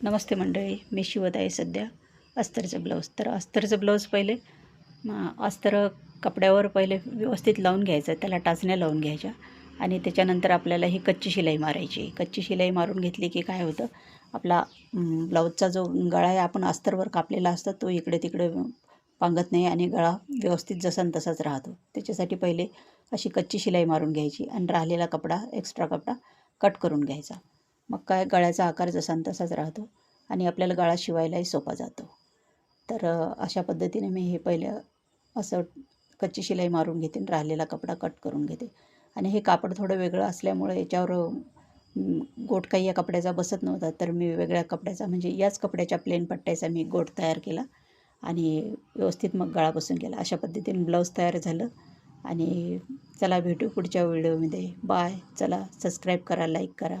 नमस्ते मंडळी मी शिवत आहे सध्या. अस्तरचं ब्लाऊज. तर अस्तरचं ब्लाऊज पहिले अस्तर कपड्यावर पहिले व्यवस्थित लावून घ्यायचं त्याला टाचण्या लावून घ्यायच्या. आणि त्याच्यानंतर आपल्याला ही कच्ची शिलाई मारायची. कच्ची शिलाई मारून घेतली की काय होतं आपला ब्लाऊजचा जो गळा आहे आपण अस्तरवर कापलेला असतो तो इकडे तिकडे पांगत नाही आणि गळा व्यवस्थित जसा न तसाच राहतो. त्याच्यासाठी पहिले अशी कच्ची शिलाई मारून घ्यायची आणि राहिलेला कपडा एक्स्ट्रा कपडा कट करून घ्यायचा. मग काय गळ्याचा आकार जसा तसाच राहतो आणि आपल्याला गळा शिवायलाही सोपा जातो. तर अशा पद्धतीने मी हे पहिलं असं कच्ची शिलाई मारून घेते राहिलेला कपडा कट करून घेते. आणि हे कापड थोडं वेगळं असल्यामुळे याच्यावर गोठ गोट काही या कपड्याचा बसत नव्हता तर मी वेगळ्या कपड्याचा म्हणजे याच कपड्याच्या प्लेन पट्ट्याचा मी गोट तयार केला आणि व्यवस्थित मग गळा बसून केला अशा पद्धतीने ब्लाऊज तयार झालं आणि चला भेटू पुढच्या व्हिडिओमध्ये. बाय. चला सबस्क्राईब करा लाईक करा.